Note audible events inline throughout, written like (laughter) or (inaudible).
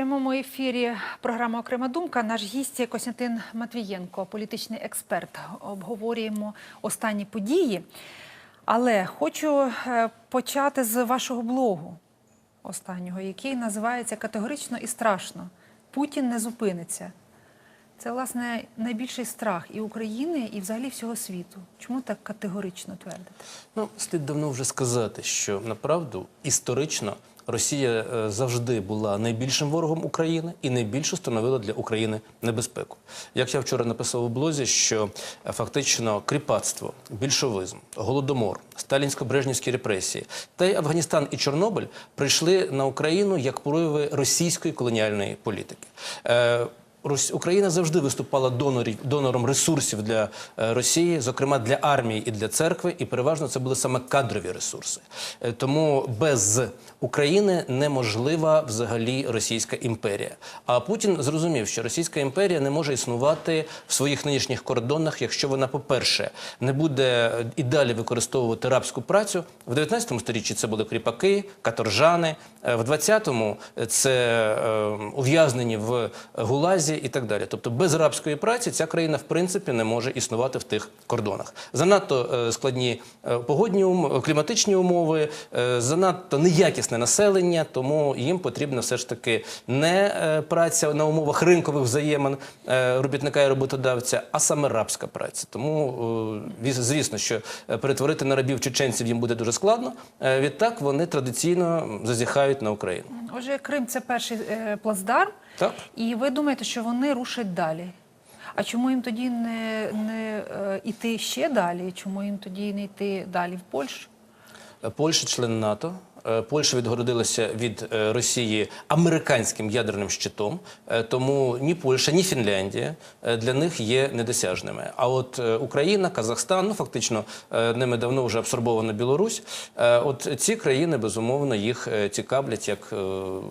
прямому ефірі програма Окрема думка. Наш гість Костянтин Матвієнко, політичний експерт. Обговорюємо останні події. Але хочу е, почати з вашого блогу останнього, який називається Категорично і страшно. Путін не зупиниться. Це, власне, найбільший страх і України, і взагалі всього світу. Чому так категорично твердите? Ну, слід давно вже сказати, що направду історично Росія е, завжди була найбільшим ворогом України і найбільше становила для України небезпеку. Як я вчора написав у блозі, що е, фактично кріпацтво, більшовизм, голодомор, сталінсько-брежнівські репресії та й Афганістан і Чорнобиль прийшли на Україну як прояви російської колоніальної політики. Е, Україна завжди виступала донорів, донором ресурсів для е, Росії, зокрема для армії і для церкви, і переважно це були саме кадрові ресурси. Е, Тому без України неможлива взагалі Російська імперія. А Путін зрозумів, що Російська імперія не може існувати в своїх нинішніх кордонах, якщо вона, по-перше, не буде і далі використовувати рабську працю. В 19 сторіччі це були кріпаки, каторжани, е, в 20-му це е, ув'язнені в ГУЛАЗі і так далі. Тобто без рабської праці ця країна в принципі не може існувати в тих кордонах. Занадто е, складні е, погодні ум- кліматичні умови, е, занадто неякісне населення, тому їм потрібна все ж таки не праця на умовах ринкових взаємин робітника і роботодавця, а саме рабська праця. Тому звісно, що перетворити на рабів чеченців їм буде дуже складно. Відтак вони традиційно зазіхають на Україну. Отже, Крим це перший плацдарм. Так. І ви думаєте, що вони рушать далі? А чому їм тоді не, не е, йти ще далі? Чому їм тоді не йти далі в Польщу? Польща член НАТО. Е, Польща відгородилася від е, Росії американським ядерним щитом, е, тому ні Польща, ні Фінляндія е, для них є недосяжними. А от е, Україна, Казахстан, ну фактично е, ними давно вже абсорбована Білорусь. е, От ці країни безумовно їх е, цікавлять як е,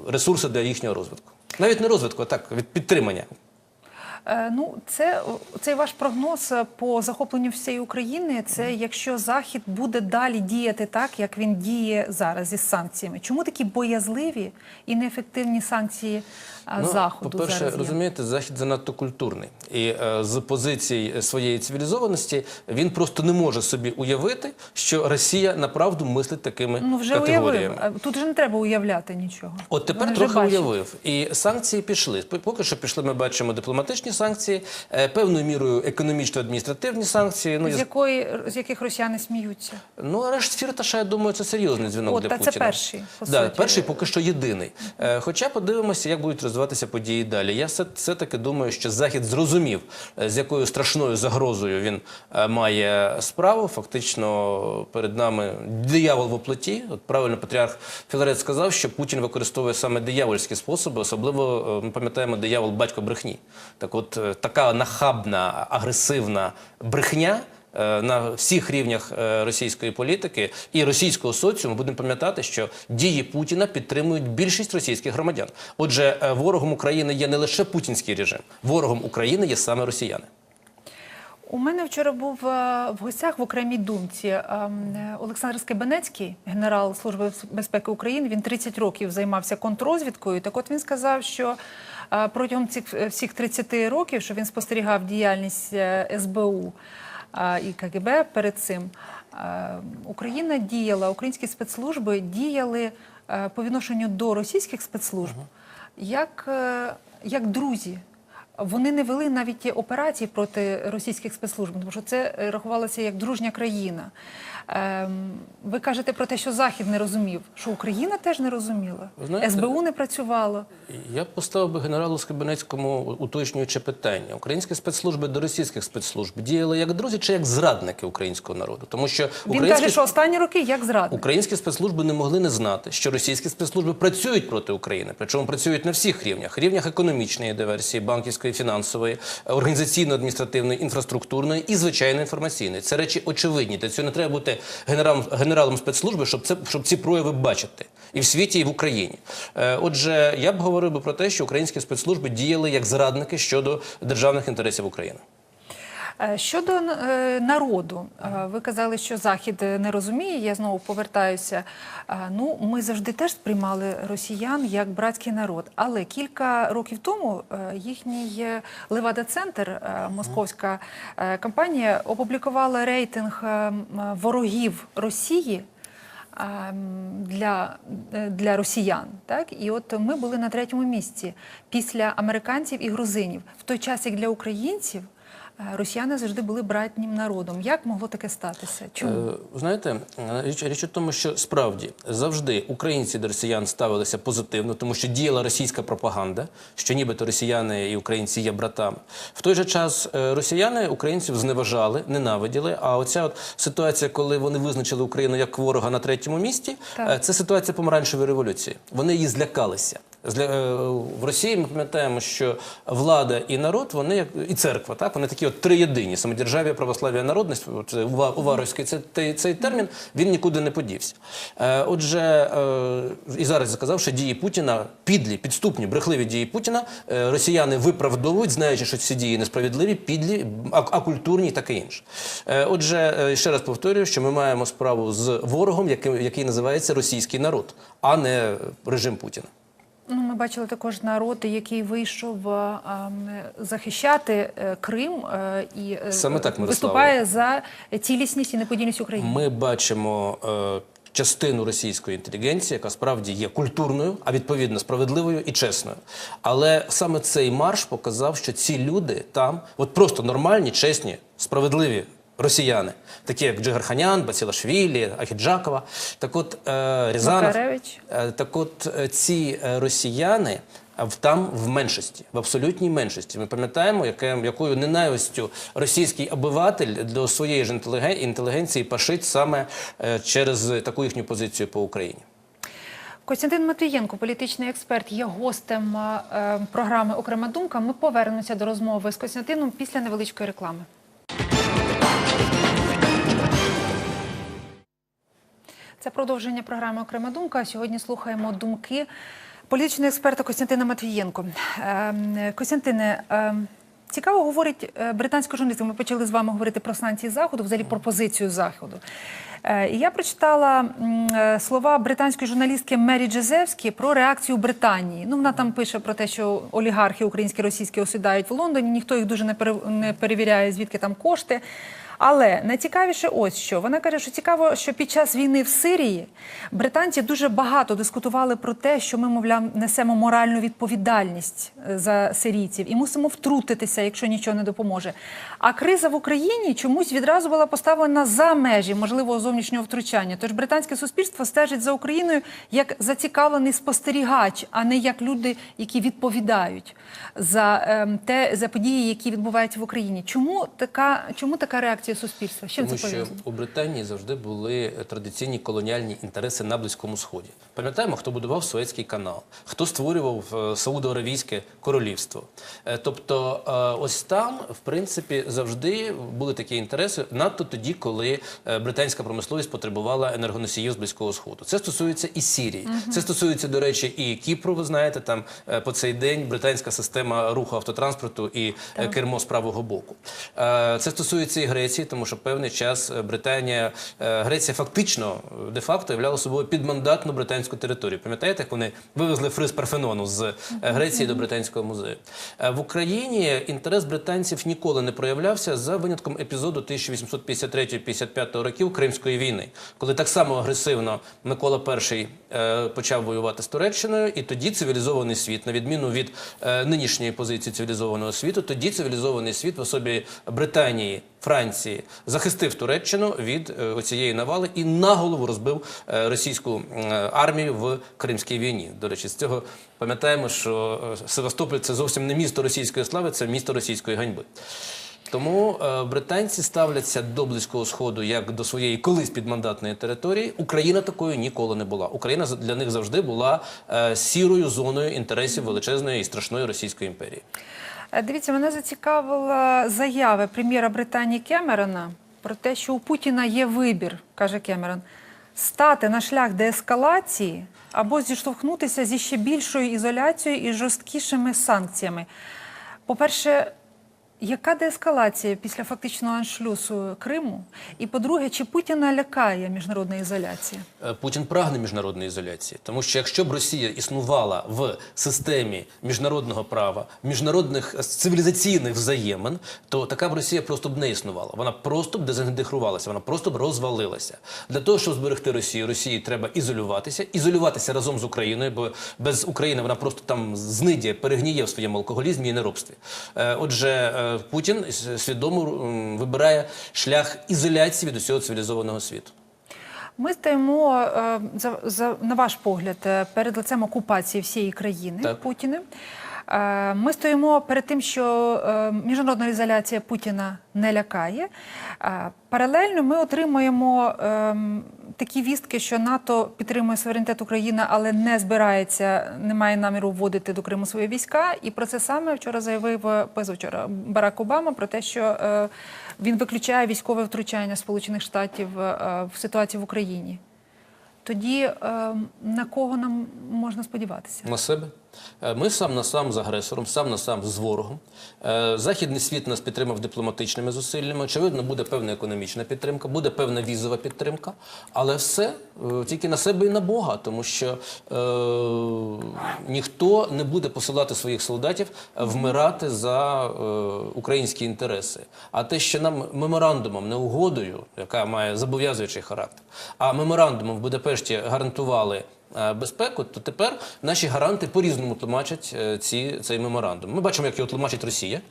ресурси для їхнього розвитку. Навіть не розвитку, а так від підтримання. Е, Ну, це цей ваш прогноз е, по захопленню всієї України. Це якщо Захід буде далі діяти так, як він діє зараз із санкціями. Чому такі боязливі і неефективні санкції заходу? Ну, По-перше, розумієте, захід занадто культурний, і е, з позицій своєї цивілізованості він просто не може собі уявити, що Росія направду мислить такими Ну вже категоріями. уявив. Тут вже не треба уявляти нічого. От тепер Вони трохи уявив. І санкції пішли. Поки що пішли, ми бачимо дипломатичні санкції, е, певною мірою економічно-адміністративні санкції. Ну, З якої з яких росіяни сміються? Ну, арешт Фірташа, я думаю, це серйозний дзвінок От, для та це Путіна. перший, по да, суті. перший поки що єдиний. Е, Хоча подивимося, як будуть розвиватися події далі. Я все, все-таки думаю, що Захід зрозумів, е, з якою страшною загрозою він е, має справу. Фактично перед нами диявол в оплоті. От правильно патріарх Філарет сказав, що Путін використовує саме диявольські способи, особливо е, ми пам'ятаємо диявол батько брехні. Так от така нахабна, агресивна брехня на всіх рівнях е, російської політики і російського соціуму будемо пам'ятати, що дії Путіна підтримують більшість російських громадян. Отже, е, ворогом України є не лише путінський режим, ворогом України є саме росіяни. У мене вчора був е, в гостях в окремій думці е, Олександр Скибенецький, генерал Служби безпеки України. Він 30 років займався контррозвідкою. Так от він сказав, що е, протягом цих е, всіх 30 років, що він спостерігав діяльність е, СБУ е, і КГБ перед цим, Україна діяла, українські спецслужби діяли е, по відношенню до російських спецслужб як, е, як друзі. Вони не вели навіть ті операції проти російських спецслужб, тому що це е, рахувалося як дружня країна. Ем, ви кажете про те, що Захід не розумів, що Україна теж не розуміла, знаєте- СБУ не працювало. Я б поставив би генералу Скибенецькому уточнююче питання: українські спецслужби до російських спецслужб діяли як друзі чи як зрадники українського народу, тому що Він каже, що останні роки як зрадник. Українські спецслужби не могли не знати, що російські спецслужби працюють проти України, причому працюють на всіх рівнях: рівнях економічної диверсії, банківської, фінансової, організаційно-адміністративної, інфраструктурної і звичайно інформаційної. Це речі очевидні. Для цього не треба бути генералом, генералом спецслужби, щоб це щоб ці прояви бачити і в світі, і в Україні. Е, Отже, я б говорив би про те, що українські спецслужби діяли як зрадники щодо державних інтересів України. Е, Щодо е, народу, е, ви казали, що Захід не розуміє. Я знову повертаюся. Ну, ми завжди теж сприймали росіян як братський народ. Але кілька років тому їхній Левада-центр, е, московська компанія, опублікувала рейтинг ворогів Росії. Для, для росіян, так і от ми були на третьому місці після американців і грузинів. В той час, як для українців, росіяни завжди були братнім народом. Як могло таке статися? Чому? Е, Знаєте, е, річ, річ у тому, що справді завжди українці до росіян ставилися позитивно, тому що діяла російська пропаганда, що нібито росіяни і українці є братами. В той же час е, росіяни українців зневажали, ненавиділи. А оця от ситуація, коли вони визначили Україну як ворога на третьому місці, Так. е, це ситуація помаранчевої революції. Вони її злякалися. Зля... е, В Росії ми пам'ятаємо, що влада і народ, вони і церква, так вони такі от триєдині самодержав'я, православ'я, народність. Це ува- Уваровський це цей, цей термін він нікуди не подівся. Е, Отже, е, і зараз сказав, що дії Путіна підлі, підступні, брехливі дії Путіна. е, Росіяни виправдовують, знаючи, що ці дії несправедливі, підлі, акультурні і таке інше. Е, Отже, е, ще раз повторюю, що ми маємо справу з ворогом, який, який називається російський народ, а не режим Путіна. Ну, ми бачили також народ, який вийшов е, ем, захищати е, Крим е, і Саме так, Мирослава. виступає за цілісність і неподільність України. Ми бачимо е, частину російської інтелігенції, яка справді є культурною, а відповідно справедливою і чесною. Але саме цей марш показав, що ці люди там, от просто нормальні, чесні, справедливі. Росіяни, такі як Джигарханян, Бацілашвілі, Ахіджакова, так от е, Рязанов, Макаревич. Е, Так от е, ці росіяни там в меншості, в абсолютній меншості. Ми пам'ятаємо, якою ненавистю російський обиватель до своєї ж інтелігенції пашить саме через таку їхню позицію по Україні. Костянтин Матвієнко, політичний експерт, є гостем програми Окрема думка. Ми повернемося до розмови з Костянтином після невеличкої реклами. Це продовження програми Окрема думка. Сьогодні слухаємо думки політичного експерта Костянтина Матвієнко. Ем, Костянтине, ем, цікаво говорить е, британська журналістка. Ми почали з вами говорити про санкції заходу, взагалі про позицію заходу. Е, я прочитала е, слова британської журналістки Мері Джезевські про реакцію Британії. Ну, вона там пише про те, що олігархи українські російські осідають в Лондоні. Ніхто їх дуже не перевіряє, звідки там кошти. Але найцікавіше ось що вона каже, що цікаво, що під час війни в Сирії британці дуже багато дискутували про те, що ми, мовляв, несемо моральну відповідальність е, за сирійців і мусимо втрутитися, якщо нічого не допоможе. А криза в Україні чомусь відразу була поставлена за межі можливого зовнішнього втручання. Тож британське суспільство стежить за Україною як зацікавлений спостерігач, а не як люди, які відповідають за ем, те за події, які відбуваються в Україні. Чому така чому така реакція суспільства? З чим Тому це що у Британії завжди були традиційні колоніальні інтереси на Близькому Сході. Пам'ятаємо, хто будував Суецький канал, хто створював е, Саудо-Аравійське королівство. Е, Тобто, е, ось там, в принципі, завжди були такі інтереси, надто тоді, коли британська промисловість потребувала енергоносіїв з Близького Сходу. Це стосується і Сірії. Це стосується, до речі, і Кіпру. Ви знаєте, там по цей день британська система руху автотранспорту і е, кермо з правого боку. Це стосується і Греції, тому що певний час е, Британія, е, Греція фактично е, де-факто являла собою підмандатну британську територію. Пам'ятаєте, як вони вивезли фриз Парфенону з Греції до британського музею? В Україні інтерес британців ніколи не проявлявся за винятком епізоду 1853-55 років Кримської війни, коли так само агресивно Микола І почав воювати з Туреччиною, і тоді цивілізований світ, на відміну від нинішньої позиції цивілізованого світу, тоді цивілізований світ в особі Британії. Франції захистив Туреччину від е, оцієї навали і наголову розбив е, російську е, армію в Кримській війні. До речі, з цього пам'ятаємо, що Севастополь це зовсім не місто російської слави, це місто російської ганьби. Тому британці ставляться до близького сходу як до своєї колись підмандатної території. Україна такою ніколи не була. Україна для них завжди була сірою зоною інтересів величезної і страшної Російської імперії. Е, Дивіться, мене зацікавила заява прем'єра Британії Кемерона про те, що у Путіна є вибір, каже Кемерон, стати на шлях деескалації або зіштовхнутися зі ще більшою ізоляцією і жорсткішими санкціями. По-перше, Яка деескалація після фактичного аншлюсу Криму? І по-друге, чи Путіна лякає міжнародна ізоляція? Е, Путін прагне міжнародної ізоляції, тому що якщо б Росія існувала в системі міжнародного права, міжнародних е, цивілізаційних взаємин, то така б Росія просто б не існувала. Вона просто б дезінтегрувалася, вона просто б розвалилася. Для того, щоб зберегти Росію, Росії треба ізолюватися, ізолюватися разом з Україною, бо без України вона просто там знидє, перегніє в своєму алкоголізмі і неробстві. Е, Отже, Путін свідомо вибирає шлях ізоляції від усього цивілізованого світу. Ми стоїмо е, за, за на ваш погляд е, перед лицем окупації всієї країни Так. Путіним. Е, Ми стоїмо перед тим, що міжнародна ізоляція Путіна не лякає. Паралельно ми отримуємо ем, такі вістки, що НАТО підтримує суверенітет України, але не збирається, не має наміру вводити до Криму свої війська. І про це саме вчора заявив е, позавчора Барак Обама про те, що е, він виключає військове втручання Сполучених Штатів е, в ситуацію в Україні. Тоді е, на кого нам можна сподіватися? На себе. Е, Ми сам на сам з агресором, сам на сам з ворогом. Е, Західний світ нас підтримав дипломатичними зусиллями. Очевидно, буде певна економічна підтримка, буде певна візова підтримка, але все е, тільки на себе і на Бога, тому що е, ніхто не буде посилати своїх солдатів вмирати за е, українські інтереси. А те, що нам меморандумом, не угодою, яка має зобов'язуючий характер, а меморандумом в Будапешті гарантували безпеку, то тепер наші гаранти по-різному тлумачать е, ці, цей меморандум. Ми бачимо, як його тлумачить Росія,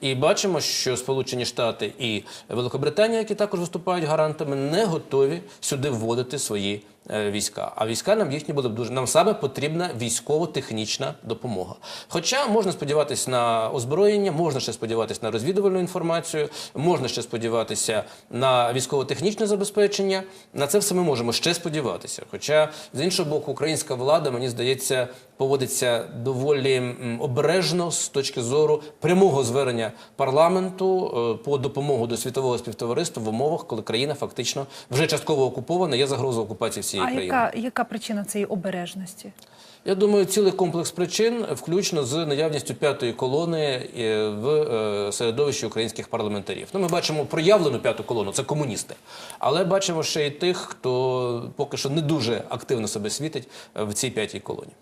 і бачимо, що Сполучені Штати і Великобританія, які також виступають гарантами, не готові сюди вводити свої е, війська. А війська нам їхні були б дуже нам саме потрібна військово-технічна допомога. Хоча можна сподіватися на озброєння, можна ще сподіватися на розвідувальну інформацію, можна ще сподіватися на військово-технічне забезпечення. На це все ми можемо ще сподіватися. Хоча з іншого боку, українська влада, мені здається, поводиться доволі обережно з точки зору прямого звернення парламенту е, по допомогу до світового співтовариства в умовах, коли країна фактично вже частково окупована, є загроза окупації всієї А країни. яка, яка причина цієї обережності? Я думаю, цілий комплекс причин, включно з наявністю п'ятої колони е, в е, середовищі українських парламентарів. Ну, ми бачимо проявлену п'яту колону, це комуністи. Але бачимо ще й тих, хто поки що не дуже активно себе світить в цій п'ятій колоні.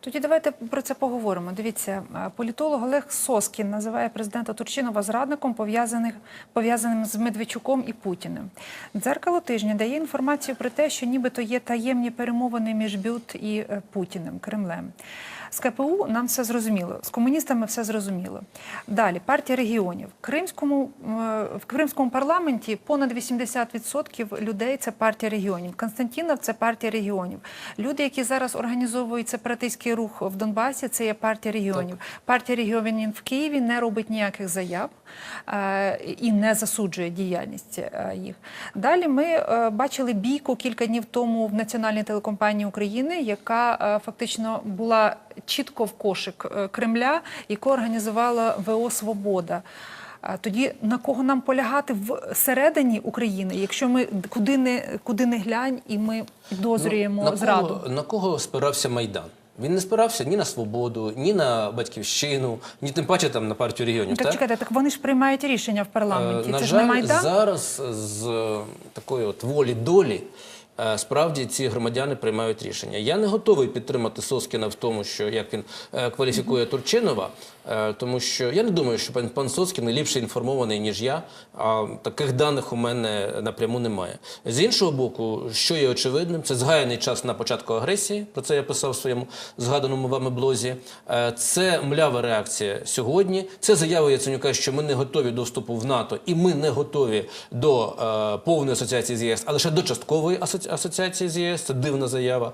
Тоді давайте про це поговоримо. Дивіться, е, політолог Олег Соскін називає президента Турчинова зрадником, пов'язаним з Медведчуком і Путіним. Дзеркало тижня дає інформацію про те, що нібито є таємні перемовини між Бют і е, Путіним Кремлем. З КПУ нам все зрозуміло, з комуністами все зрозуміло. Далі партія регіонів. Кримському е, в кримському парламенті понад 80% людей це партія регіонів. Константінов це партія регіонів. Люди, які зараз організовують сепаратистський рух в Донбасі, це є партія регіонів. Партія регіонів в Києві не робить ніяких заяв е, і не засуджує діяльність е, їх. Далі ми бачили бійку кілька днів тому в національній телекомпанії України, яка фактично була чітко в кошик е, Кремля, яку організувала ВО Свобода. Тоді на кого нам полягати всередині України, якщо ми куди не куди не глянь, і ми підозрюємо Ну, на зраду? Кого, на кого спирався Майдан? Він не спирався ні на свободу, ні на батьківщину, ні тим паче там на партію регіонів. Так так? чекайте, так вони ж приймають рішення в парламенті. Е, На Це ж не майдан. зараз з такої от волі долі. Е, Справді ці громадяни приймають рішення. Я не готовий підтримати Соскіна в тому, що як він е, кваліфікує Турчинова, е, тому що я не думаю, що пан, пан Соскін ліпше інформований ніж я. А таких даних у мене напряму немає. З іншого боку, що є очевидним, це згаяний час на початку агресії. Про це я писав в своєму згаданому вами блозі. Це млява реакція сьогодні. Це заява Яценюка, що ми не готові до вступу в НАТО, і ми не готові до повної асоціації з ЄС, а лише до часткової асоці- асоціації з єС. Це дивна заява.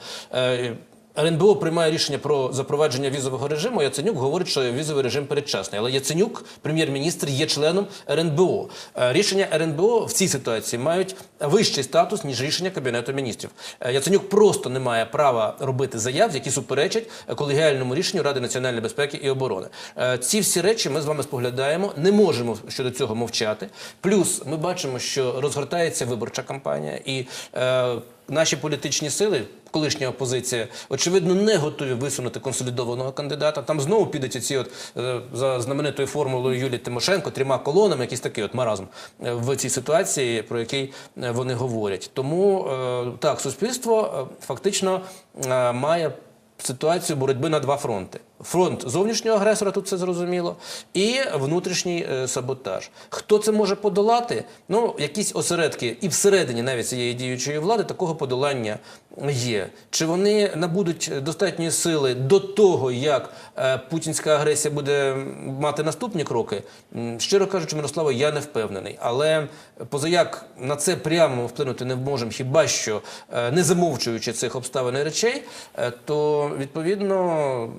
РНБО приймає рішення про запровадження візового режиму. Яценюк говорить, що візовий режим передчасний. Але Яценюк, прем'єр-міністр, є членом РНБО. Е, Рішення РНБО в цій ситуації мають вищий статус ніж рішення кабінету міністрів. Е, Яценюк просто не має права робити заяв, які суперечать колегіальному рішенню Ради національної безпеки і оборони. Е, Ці всі речі ми з вами споглядаємо, не можемо щодо цього мовчати. Плюс ми бачимо, що розгортається виборча кампанія і. Наші політичні сили, колишня опозиція, очевидно, не готові висунути консолідованого кандидата. Там знову підуть ці е, за знаменитою формулою Юлії Тимошенко трьома колонами, якийсь такий от маразм е, в цій ситуації, про який е, вони говорять. Тому так, суспільство фактично має ситуацію боротьби на два фронти: фронт зовнішнього агресора, тут це зрозуміло, і внутрішній е, саботаж. Хто це може подолати? Ну, якісь осередки і всередині навіть цієї діючої влади такого подолання є. Чи вони набудуть достатньої сили до того, як е, путінська агресія буде мати наступні кроки? Щиро кажучи, Мирослава, я не впевнений. Але позаяк на це прямо вплинути не можемо, хіба що е, не замовчуючи цих обставин і речей, е, то відповідно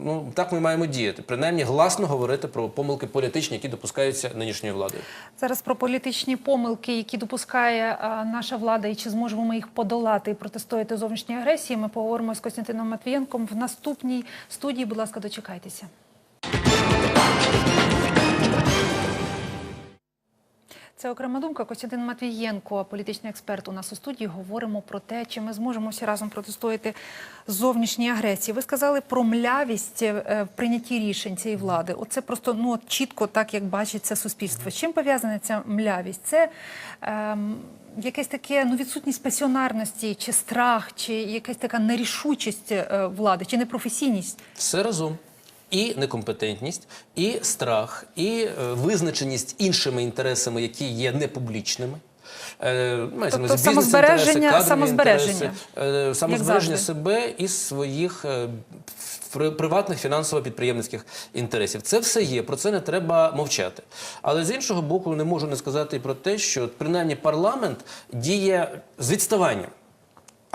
ну так ми маємо діяти. Принаймні гласно говорити про помилки політичні, які допускаються нинішньою владою. Зараз про політичні помилки, які допускає а, наша влада, і чи зможемо ми їх подолати і протистояти зовнішній агресії. Ми поговоримо з Костянтином Матвієнком в наступній студії. Будь ласка, дочекайтеся. Це окрема думка. Костянтин Матвієнко, політичний експерт, у нас у студії. Говоримо про те, чи ми зможемо всі разом протистояти зовнішній агресії. Ви сказали про млявість е, в прийнятті рішень цієї влади. Оце просто ну чітко так, як бачить це суспільство. З чим пов'язана ця млявість? Це ем, якесь таке ну відсутність пасіонарності, чи страх, чи якась така нерішучість е, влади, чи непрофесійність. Все разом. І некомпетентність, і страх, і е, визначеність іншими інтересами, які є непублічними. Е, Тобто самозбереження- самозбереження. інтереси, е, самозбереження себе і своїх е, приватних фінансово-підприємницьких інтересів. Це все є, про це не треба мовчати. Але з іншого боку, не можу не сказати і про те, що принаймні парламент діє з відставанням.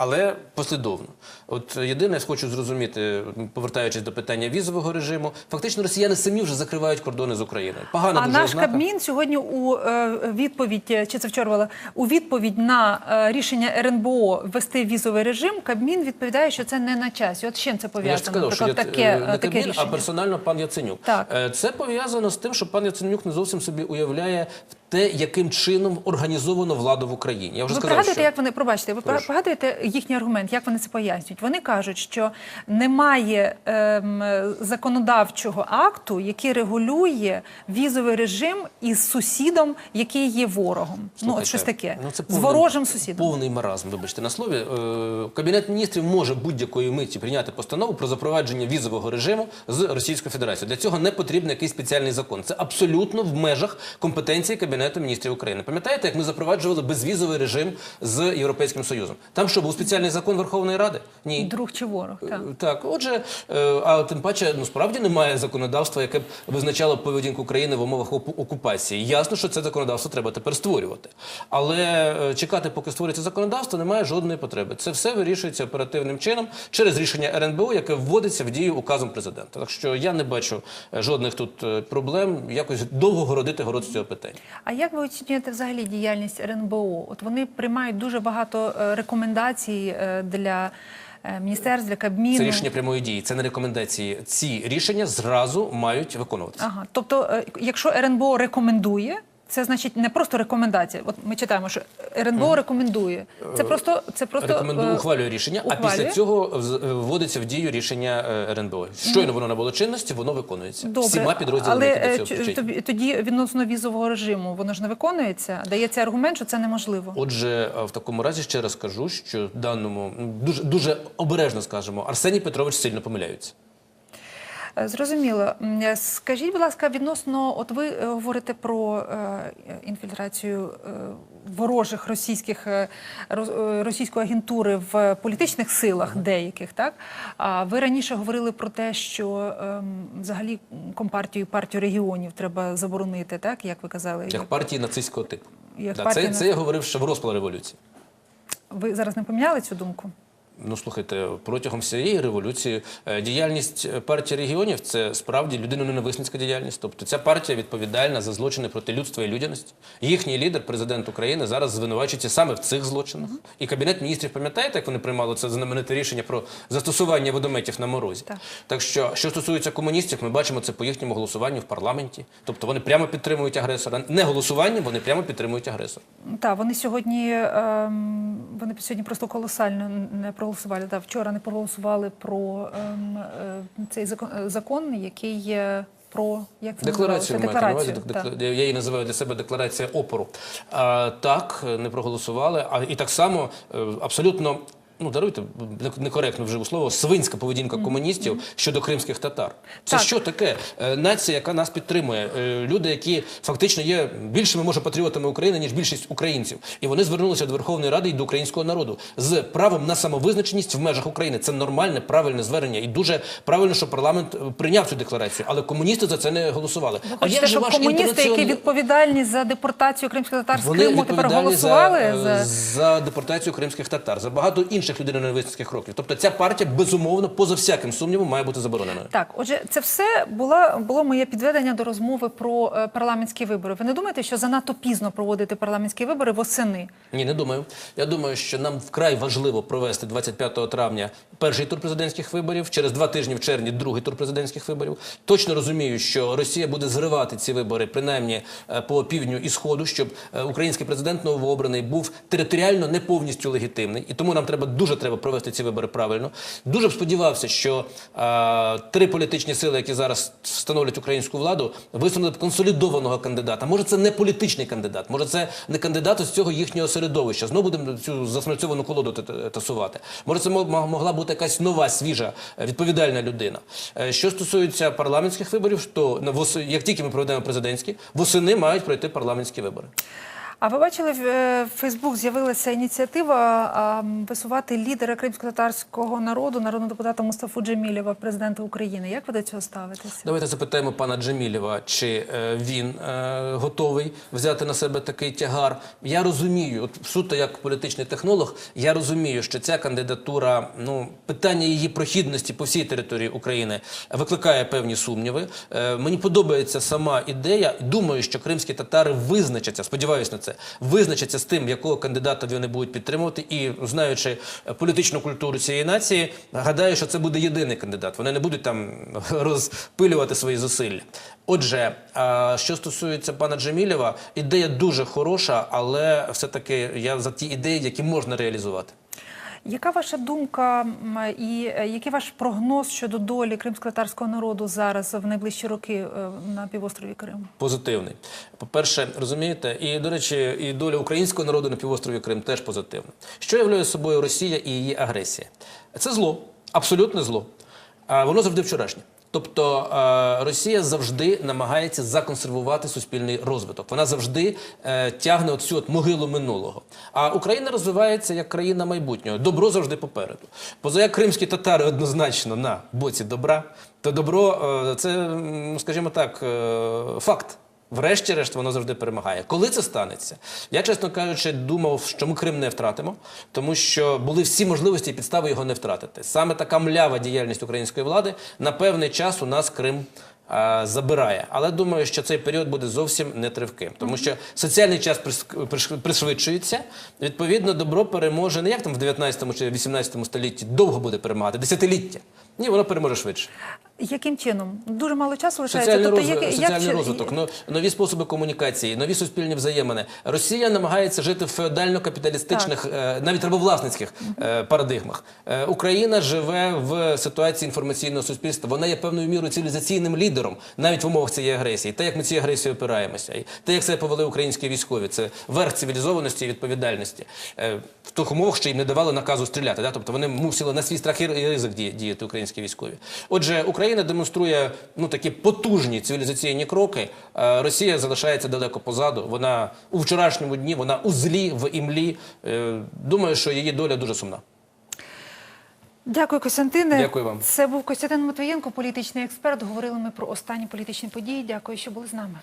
Але послідовно. От єдине, я хочу зрозуміти, повертаючись до питання візового режиму, фактично росіяни самі вже закривають кордони з Україною. Погана А дуже наш ознака. Кабмін сьогодні у е, відповідь, е, чи це вчора у відповідь на е, рішення РНБО ввести візовий режим, Кабмін відповідає, що це не на часі. От з чим це Я ж пов'язано? сказав, що я, таке, не таке Кабмін, а персонально пан Яценюк. Так. Це пов'язано з тим, що пан Яценюк не зовсім собі уявляє те, яким чином організовано владу в Україні. Я вже Ви сказав, пригадуєте, що як вони пробачте, ви Прошу. пригадуєте їхній аргумент, як вони це пояснюють? Вони кажуть, що немає ем, законодавчого акту, який регулює візовий режим із сусідом, який є ворогом. ну, от щось таке ну, це з ворожим сусідом. Повний маразм, вибачте на слові. Е, Кабінет міністрів може будь-якої миті прийняти постанову про запровадження візового режиму з Російською Федерацією. Для цього не потрібен якийсь спеціальний закон. Це абсолютно в межах компетенції Кабінету міністрів України. Пам'ятаєте, як ми запроваджували безвізовий режим з Європейським Союзом? Там що був спеціальний закон Верховної Ради? Ні. Друг чи ворог? Так. Е, Так, отже, е, а тим паче, ну справді немає законодавства, яке б визначало поведінку країни в умовах окупації. Ясно, що це законодавство треба тепер створювати. Але е, чекати, поки створюється законодавство, немає жодної потреби. Це все вирішується оперативним чином через рішення РНБО, яке вводиться в дію указом президента. Так що я не бачу жодних тут проблем якось довго городити город з цього питання. А як ви оцінюєте взагалі діяльність РНБО? От вони приймають дуже багато е, рекомендацій е, для е, міністерств, для Кабміну. Це рішення прямої дії, це не рекомендації. Ці рішення зразу мають виконуватися. Ага, тобто, якщо РНБО рекомендує, це значить не просто рекомендація. От ми читаємо, що РНБО рекомендує. Це просто це просто Рекомендую е, ухвалює рішення, а після цього е, вводиться в дію рішення е, РНБО. Щойно воно набуло чинності, воно виконується Добре, всіма підрозділами, але до е, цього тобі- тоді відносно візового режиму воно ж не виконується. Дається аргумент, що це неможливо. Отже, е, в такому разі ще раз кажу, що даному ну, дуже дуже обережно скажемо, Арсеній Петрович сильно помиляється. Е, Зрозуміло. Е, Скажіть, будь ласка, відносно, от ви е, говорите про інфільтрацію ворожих російських російської агентури в політичних силах деяких, так? А ви раніше говорили про те, що ем, взагалі компартію партію регіонів треба заборонити, так? Як ви казали? Як партії нацистського типу. Як Да, партія це, це я говорив ще в розпал революції. Ви зараз не поміняли цю думку? Ну слухайте, протягом всієї революції е, діяльність е, партії регіонів це справді людиноненависницька діяльність. Тобто ця партія відповідальна за злочини проти людства і людяності. Їхній лідер, президент України, зараз звинувачується саме в цих злочинах. І кабінет міністрів, пам'ятаєте, як вони приймали це знамените рішення про застосування водометів на морозі? Так. Так що, що стосується комуністів, ми бачимо це по їхньому голосуванню в парламенті. Тобто вони прямо підтримують агресора. Не голосуванням, вони прямо підтримують агресора. Так, вони сьогодні ем, вони сьогодні просто колосально не проголосували. Да, вчора не проголосували про ем, е, цей закон, е, закон, який є про як це Декларацію маєте на увазі, так. я її називаю для себе декларація опору. А, так, не проголосували. А і так само е, абсолютно. Ну, даруйте, некоректно вживу слово, свинська поведінка комуністів щодо кримських татар. Це Так. що таке? Е, Нація, яка нас підтримує. Е, Люди, які фактично є більшими, може, патріотами України, ніж більшість українців. І вони звернулися до Верховної Ради і до українського народу з правом на самовизначеність в межах України. Це нормальне, правильне звернення. І дуже правильно, що парламент е, прийняв цю декларацію. Але комуністи за це не голосували. Ви А хочете, як же ваш комуністи, які відповідальні за депортацію кримських татар з Криму, тепер голосували за, за, за депортацію кримських татар, за багато інших людиноненависницьких кроків. Тобто ця партія безумовно, поза всяким сумнівом, має бути забороненою. Так, отже, це все була було моє підведення до розмови про е, парламентські вибори. Ви не думаєте, що занадто пізно проводити парламентські вибори восени? Ні, не думаю. Я думаю, що нам вкрай важливо провести 25 травня перший тур президентських виборів, через два тижні в червні другий тур президентських виборів. Точно розумію, що Росія буде зривати ці вибори, принаймні е, по півдню і сходу, щоб е, український президент новообраний був територіально не повністю легітимний. І тому нам треба дуже треба провести ці вибори правильно. Дуже б сподівався, що е, три політичні сили, які зараз встановлюють українську владу, висунули б консолідованого кандидата. Може, це не політичний кандидат, може, це не кандидат з цього їхнього середовища. Знову будемо цю засмальцьовану колоду тасувати. Може, це мо- мо- могла бути якась нова, свіжа, відповідальна людина. Е, Що стосується парламентських виборів, то як тільки ми проведемо президентські, восени мають пройти парламентські вибори. А ви бачили, в е, Фейсбук з'явилася ініціатива висувати лідера кримсько-татарського народу, народного депутата Мустафу Джемілєва, президента України. Як ви до цього ставитеся? Давайте запитаємо пана Джемілєва, чи е, він е, готовий взяти на себе такий тягар. Я розумію, суто як політичний технолог, я розумію, що ця кандидатура, ну питання її прохідності по всій території України викликає певні сумніви. Мені подобається сама ідея. Думаю, що кримські татари визначаться, сподіваюся на це, визначаться з тим, якого кандидата вони будуть підтримувати. І знаючи е, політичну культуру цієї нації, гадаю, що це буде єдиний кандидат. Вони не будуть там (laughs) розпилювати свої зусилля. Отже, що стосується пана Джемілєва, ідея дуже хороша, але все-таки я за ті ідеї, які можна реалізувати. Яка ваша думка і е, який ваш прогноз щодо долі кримсько-татарського народу зараз в найближчі роки е, на півострові Крим? Позитивний. По-перше, розумієте, і до речі, і доля українського народу на півострові Крим теж позитивна. Що являє собою Росія і її агресія? Це зло, абсолютне зло. А воно завжди вчорашнє. Тобто е, Росія завжди намагається законсервувати суспільний розвиток. Вона завжди е, тягне оцю от могилу минулого. А Україна розвивається як країна майбутнього. Добро завжди попереду. Поза як кримські татари однозначно на боці добра, то добро е, це, скажімо так, факт. Врешті-решт воно завжди перемагає. Коли це станеться? Я, чесно кажучи, думав, що ми Крим не втратимо, тому що були всі можливості і підстави його не втратити. Саме така млява діяльність української влади на певний час у нас Крим. Забирає, але думаю, що цей період буде зовсім не тривким, тому що соціальний час пришвидшується. Відповідно, добро переможе не як там в 19 чи 18 столітті довго буде перемагати, десятиліття. Ні, воно переможе швидше. Яким чином? Дуже мало часу лишається. Соціальний, тобто, розви- як- соціальний як- розвиток, но- нові способи комунікації, нові суспільні взаємини. Росія намагається жити в феодально-капіталістичних, е, навіть рабовласницьких е, парадигмах. Е, Україна живе в ситуації інформаційного суспільства. Вона є певною мірою цивілізаційним лідером навіть в умовах цієї агресії. Те, як ми цією агресією опираємося, і те, як себе повели українські військові, це верх цивілізованості і відповідальності. В тих умовах, що їм не давали наказу стріляти. Да? Тобто вони мусили на свій страх і ризик діяти українські військові. Отже, Україна демонструє ну такі потужні цивілізаційні кроки. Е, Росія залишається далеко позаду. Вона у вчорашньому дні, вона у злі, в імлі. Е, Думаю, що її доля дуже сумна. Дякую, Костянтине. Дякую вам. Це був Костянтин Матвієнко, політичний експерт. Говорили ми про останні політичні події. Дякую, що були з нами.